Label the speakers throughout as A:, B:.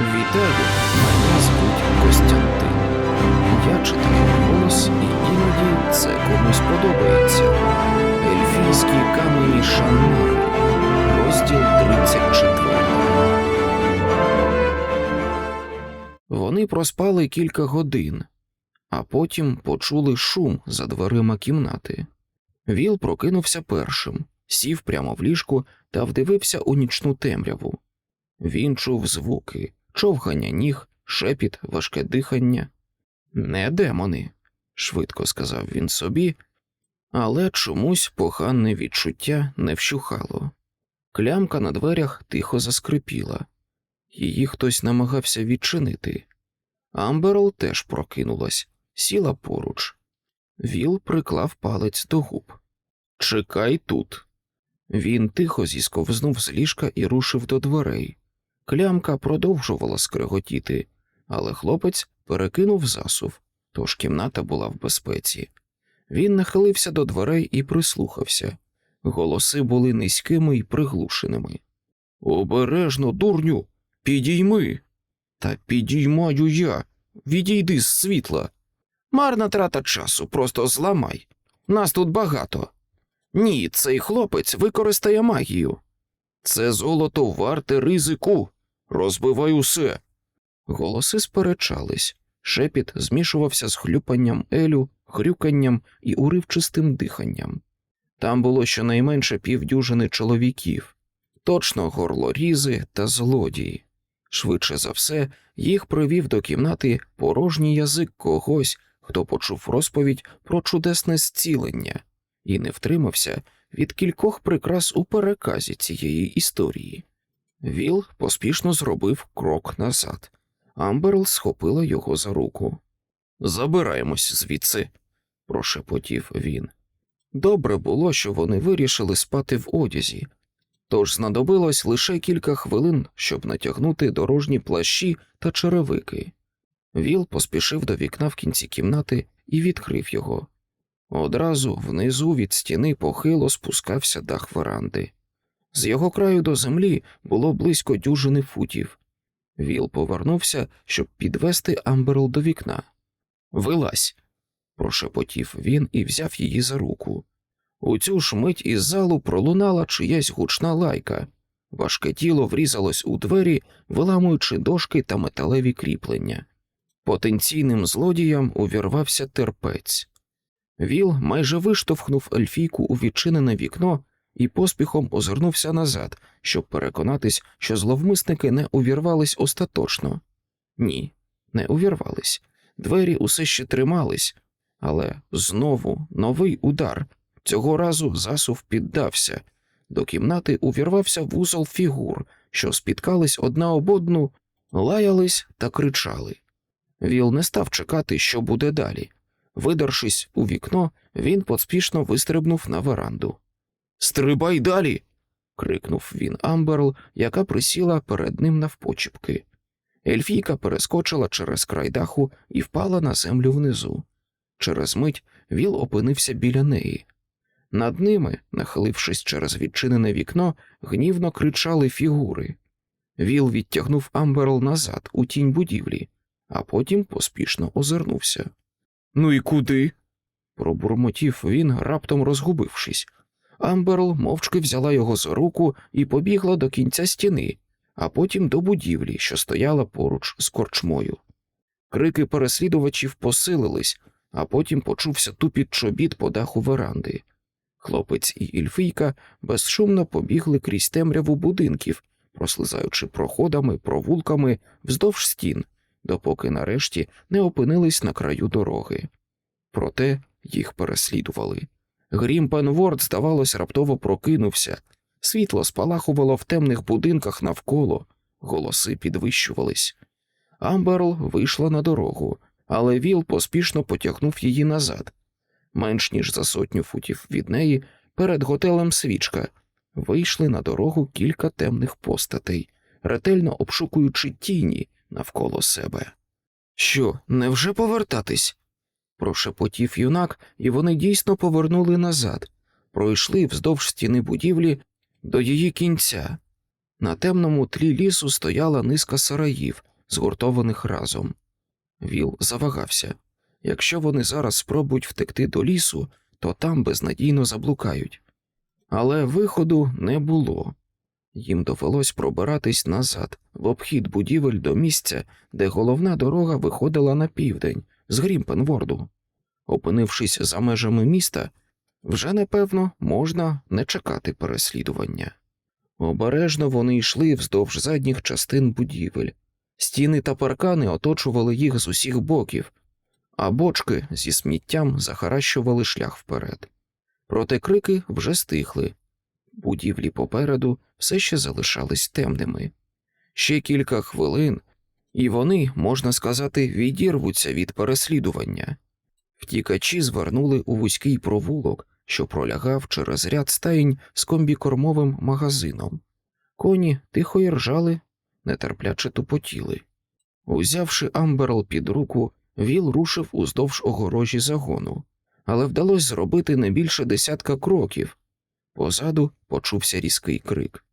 A: Вітаю, мене звуть Костянтин. Я читаю голос, і іноді це комусь подобається. Ельфійські камені Шанмари, розділ 34. Вони проспали кілька годин, а потім почули шум за дверима кімнати. Віл прокинувся першим, сів прямо в ліжку та вдивився у нічну темряву. Він чув звуки, човгання ніг, шепіт, важке дихання. Не демони, швидко сказав він собі, але чомусь погане відчуття не вщухало. Клямка на дверях тихо заскрипіла, її хтось намагався відчинити. Амберл теж прокинулась, сіла поруч. Віл приклав палець до губ. Чекай тут. Він тихо зісковзнув з ліжка і рушив до дверей. Клямка продовжувала скреготіти, але хлопець перекинув засув, тож кімната була в безпеці. Він нахилився до дверей і прислухався. Голоси були низькими і приглушеними. Обережно, дурню, підійми. Та підіймаю я. Відійди з світла. Марна трата часу, просто зламай. Нас тут багато. Ні, цей хлопець використає магію. Це золото варте ризику. Розбивай усе. Голоси сперечались. Шепіт змішувався з хлюпанням елю, хрюканням і уривчистим диханням. Там було щонайменше півдюжини чоловіків, точно горлорізи та злодії. Швидше за все, їх привів до кімнати порожній язик когось, хто почув розповідь про чудесне зцілення і не втримався від кількох прикрас у переказі цієї історії. Віл поспішно зробив крок назад. Амберл схопила його за руку. Забираємось звідси, прошепотів він. Добре було, що вони вирішили спати в одязі, тож знадобилось лише кілька хвилин, щоб натягнути дорожні плащі та черевики. Віл поспішив до вікна в кінці кімнати і відкрив його. Одразу внизу від стіни похило спускався дах веранди. З його краю до землі було близько дюжини футів. Віл повернувся, щоб підвести Амберл до вікна. Вилазь, прошепотів він і взяв її за руку. У цю ж мить із залу пролунала чиясь гучна лайка. Важке тіло врізалось у двері, виламуючи дошки та металеві кріплення. Потенційним злодіям увірвався терпець. Віл майже виштовхнув ельфійку у відчинене вікно і поспіхом озирнувся назад, щоб переконатись, що зловмисники не увірвались остаточно. Ні, не увірвались. Двері усе ще тримались, але знову новий удар. Цього разу засув піддався. До кімнати увірвався вузол фігур, що спіткались одна об одну, лаялись та кричали. Віл не став чекати, що буде далі. Видершись у вікно, він поспішно вистрибнув на веранду. Стрибай далі. крикнув він Амберл, яка присіла перед ним навпочіпки. Ельфійка перескочила через край даху і впала на землю внизу. Через мить Віл опинився біля неї. Над ними, нахилившись через відчинене вікно, гнівно кричали фігури. Віл відтягнув Амберл назад у тінь будівлі, а потім поспішно озирнувся. Ну і куди? пробурмотів він, раптом розгубившись. Амберл мовчки взяла його за руку і побігла до кінця стіни, а потім до будівлі, що стояла поруч з корчмою. Крики переслідувачів посилились, а потім почувся тупіт чобіт по даху веранди. Хлопець і Ільфійка безшумно побігли крізь темряву будинків, прослизаючи проходами, провулками вздовж стін, допоки нарешті не опинились на краю дороги. Проте їх переслідували. Грім Пенворд, здавалось, раптово прокинувся, світло спалахувало в темних будинках навколо, голоси підвищувались. Амберл вийшла на дорогу, але Віл поспішно потягнув її назад. Менш ніж за сотню футів від неї, перед готелем свічка, вийшли на дорогу кілька темних постатей, ретельно обшукуючи тіні навколо себе. Що, невже повертатись? Прошепотів юнак, і вони дійсно повернули назад, пройшли вздовж стіни будівлі до її кінця. На темному тлі лісу стояла низка сараїв, згуртованих разом. Віл завагався якщо вони зараз спробують втекти до лісу, то там безнадійно заблукають. Але виходу не було. Їм довелось пробиратись назад, в обхід будівель до місця, де головна дорога виходила на південь з Грімпенворду. Опинившись за межами міста, вже напевно можна не чекати переслідування. Обережно вони йшли вздовж задніх частин будівель. Стіни та паркани оточували їх з усіх боків, а бочки зі сміттям захаращували шлях вперед. Проте крики вже стихли. Будівлі попереду все ще залишались темними. Ще кілька хвилин, і вони, можна сказати, відірвуться від переслідування. Втікачі звернули у вузький провулок, що пролягав через ряд стаєнь з комбікормовим магазином. Коні тихо й ржали, нетерпляче тупотіли. Узявши Амберл під руку, Віл рушив уздовж огорожі загону, але вдалося зробити не більше десятка кроків. Позаду почувся різкий крик.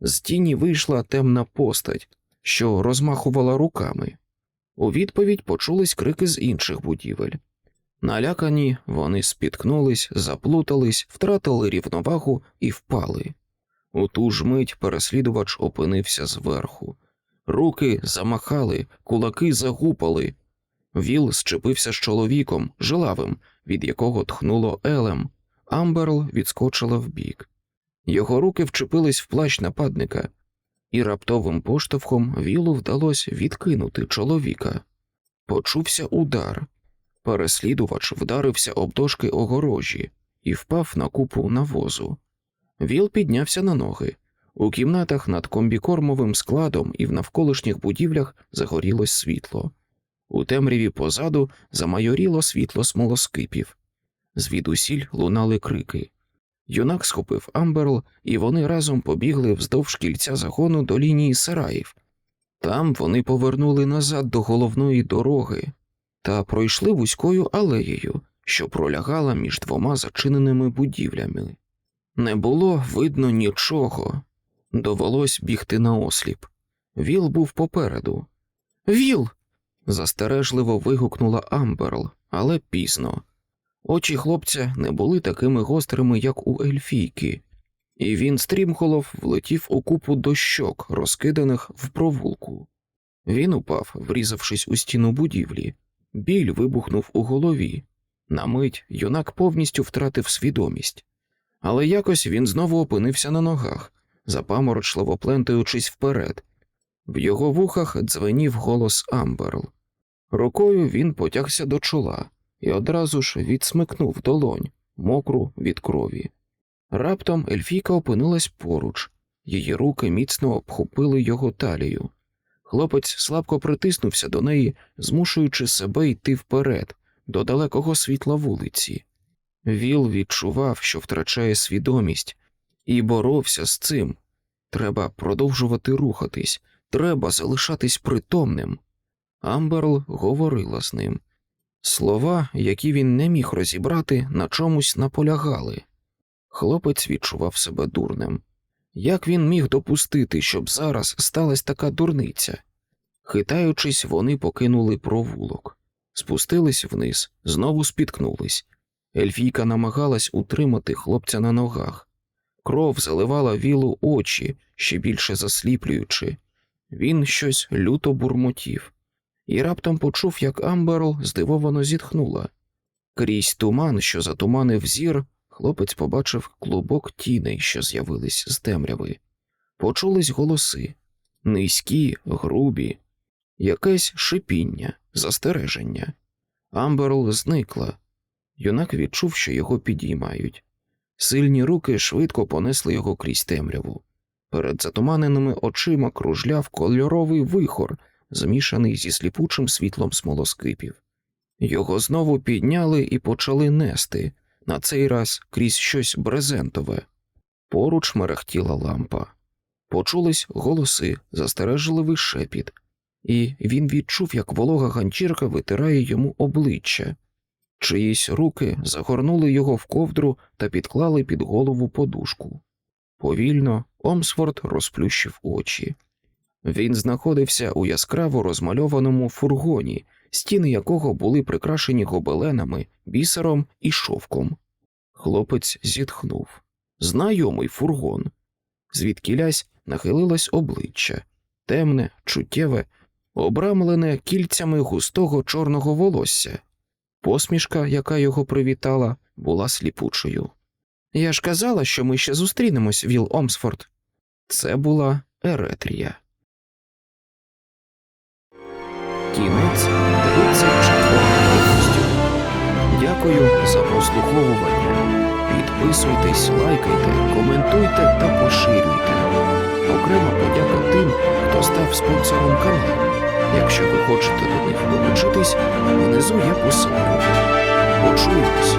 A: З тіні вийшла темна постать, що розмахувала руками. У відповідь почулись крики з інших будівель. Налякані вони спіткнулись, заплутались, втратили рівновагу і впали. У ту ж мить переслідувач опинився зверху. Руки замахали, кулаки загупали. Віл щепився з чоловіком, жилавим, від якого тхнуло елем. Амберл відскочила вбік. Його руки вчепились в плащ нападника, і раптовим поштовхом Вілу вдалося відкинути чоловіка. Почувся удар. Переслідувач вдарився об дошки огорожі і впав на купу навозу. Віл піднявся на ноги. У кімнатах над комбікормовим складом і в навколишніх будівлях загорілось світло. У темряві позаду замайоріло світло смолоскипів. Звідусіль лунали крики. Юнак схопив Амберл, і вони разом побігли вздовж кільця загону до лінії сараїв. Там вони повернули назад до головної дороги та пройшли вузькою алеєю, що пролягала між двома зачиненими будівлями. Не було видно нічого, довелось бігти наосліп. Віл був попереду. Віл. застережливо вигукнула Амберл, але пізно. Очі хлопця не були такими гострими, як у ельфійки, і він стрімголов влетів у купу дощок, розкиданих в провулку. Він упав, врізавшись у стіну будівлі. Біль вибухнув у голові. На мить юнак повністю втратив свідомість, але якось він знову опинився на ногах, запаморочливо плентаючись вперед. В його вухах дзвенів голос Амберл. Рукою він потягся до чола і одразу ж відсмикнув долонь, мокру від крові. Раптом Ельфійка опинилась поруч, її руки міцно обхопили його талію. Хлопець слабко притиснувся до неї, змушуючи себе йти вперед, до далекого світла вулиці. Віл відчував, що втрачає свідомість, і боровся з цим. Треба продовжувати рухатись, треба залишатись притомним. Амберл говорила з ним. Слова, які він не міг розібрати, на чомусь наполягали. Хлопець відчував себе дурним. Як він міг допустити, щоб зараз сталася така дурниця? Хитаючись, вони покинули провулок, спустились вниз, знову спіткнулись. Ельфійка намагалась утримати хлопця на ногах. Кров заливала вілу очі, ще більше засліплюючи. Він щось люто бурмотів, і раптом почув, як Амберл здивовано зітхнула. Крізь туман, що затуманив зір, хлопець побачив клубок тіней, що з'явились з темряви. Почулись голоси низькі, грубі, якесь шипіння, застереження. Амберл зникла. Юнак відчув, що його підіймають. Сильні руки швидко понесли його крізь темряву. Перед затуманеними очима кружляв кольоровий вихор, змішаний зі сліпучим світлом смолоскипів. Його знову підняли і почали нести, на цей раз крізь щось брезентове. Поруч мерехтіла лампа. Почулись голоси, застережливий шепіт, і він відчув, як волога ганчірка витирає йому обличчя. Чиїсь руки загорнули його в ковдру та підклали під голову подушку. Повільно Омсфорд розплющив очі. Він знаходився у яскраво розмальованому фургоні, стіни якого були прикрашені гобеленами, бісером і шовком. Хлопець зітхнув. Знайомий фургон. Звідкілясь нахилилось обличчя, темне, чуттєве, обрамлене кільцями густого чорного волосся. Посмішка, яка його привітала, була сліпучою. Я ж казала, що ми ще зустрінемось, Віл Омсфорд. Це була Еретрія. Кінець 34 розділу. Дякую за прослуховування. Підписуйтесь, лайкайте, коментуйте та поширюйте. Окрема подяка тим, хто став спонсором каналу. Якщо ви хочете до них долучитись, внизу є посилання. Почуємось.